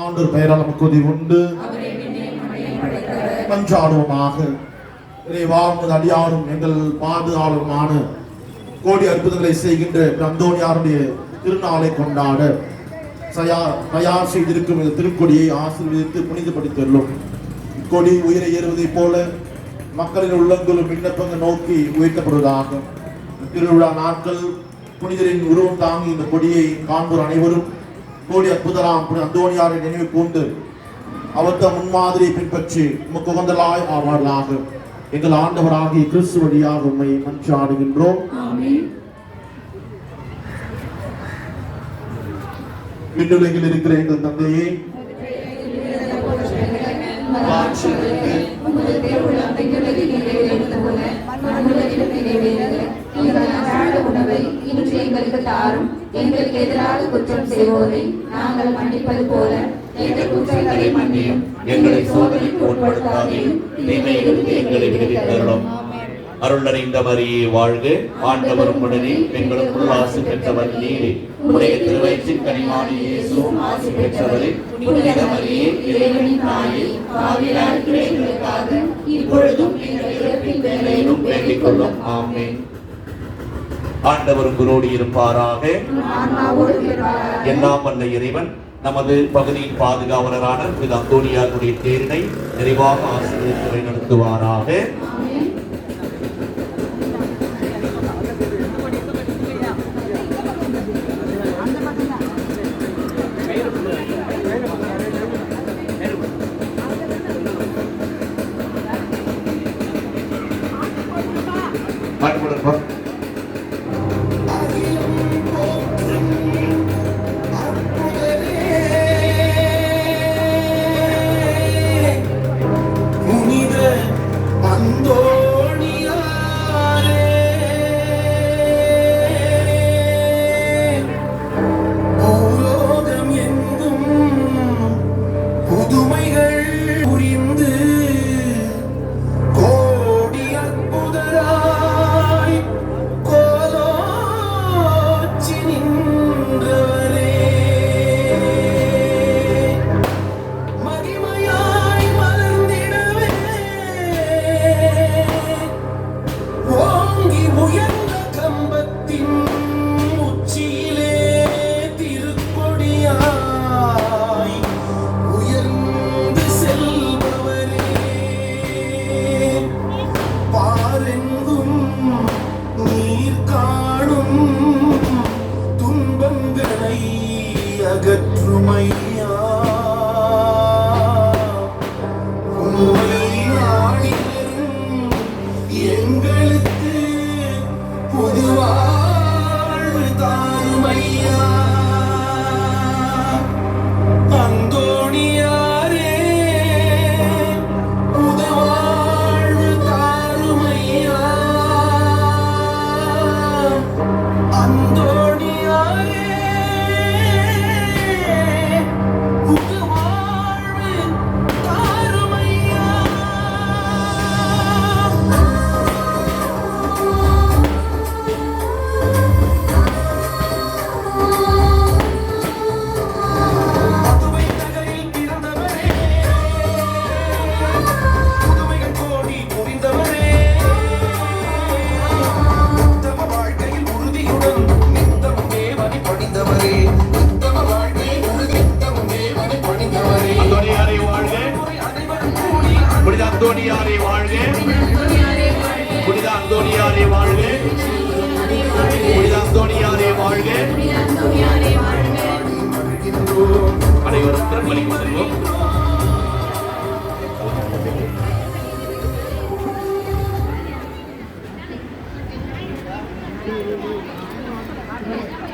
ஆண்டவர் பெயரால் நமக்கு உதவி உண்டு. மன்றாடுவோமாக இறைவாழ்மது அடியாரும் எங்கள் பாதுகாவலருமான கோடி அற்புதங்களை செய்கின்ற அந்தோனியாருடைய திருநாளை கொண்டாட தயார் தயார் செய்திருக்கும் இந்த திருக்கொடியை ஆசீர்வதித்து புனிதப்படுத்தியுள்ளோம். கொடி உயிரை ஏறுவதைப் போல மக்களின் உள்ளங்களும் விண்ணப்பங்கள் நோக்கி உயர்த்தப்படுவதாக. திருவிழா நாட்கள் புனிதரின் உருவம் தாங்கி இந்த கொடியை காண்போர் அனைவரும். கோடி அற்புதராம் அந்தோனியாரை நினைவு கூர்ந்து அவர்த்த முன்மாதிரியை பின்பற்றி உமக்கு உகந்தலாய் ஆவார்களாக. எங்கள் ஆண்டவராகிய கிறிஸ்து வழியாக உண்மை மன்றாடுகின்றோம். விண்ணுலகில் இருக்கிற எங்கள் தந்தையே எங்களுக்கு தாரும் எங்களுக்கு எதிராக குற்றம் செய்வோரை நாங்கள் மன்னிப்பது போல எங்கள் குற்றங்களை மன்னியும். எங்களை சோதனைக்கு உட்படுத்தாதையும் தீமையிலிருந்து எங்களை விடுவித்தருளும் அருள் நிறைந்த மரியே வாழ்க. ஆண்டவரும் உடனே பெண்களுக்குள் ஆசை பெற்றவர் நீரே. உடைய திருவயிற்றின் கனிமானி இயேசுவும் ஆசை பெற்றவரே. புனித மரியே இறைவனின் தாயே பாவிலார் எங்களுக்காக இப்பொழுதும் எங்கள் இறப்பின் வேலையிலும் வேண்டிக் கொள்ளும். ஆமேன். ஆண்டவரும் குரோடி இருப்பாராக. எல்லாம் வல்ல இறைவன் நமது பகுதியின் பாதுகாவலரான திரு அந்தோனியாருடைய தேரினை நிறைவாக ஆசிரியர் நடத்துவாராக. மாட்டுடன் புனித அகற்றுமையா உம்மை அனைவரும் திருப்பலி கொண்டிருக்கிறோம் ஆமென்.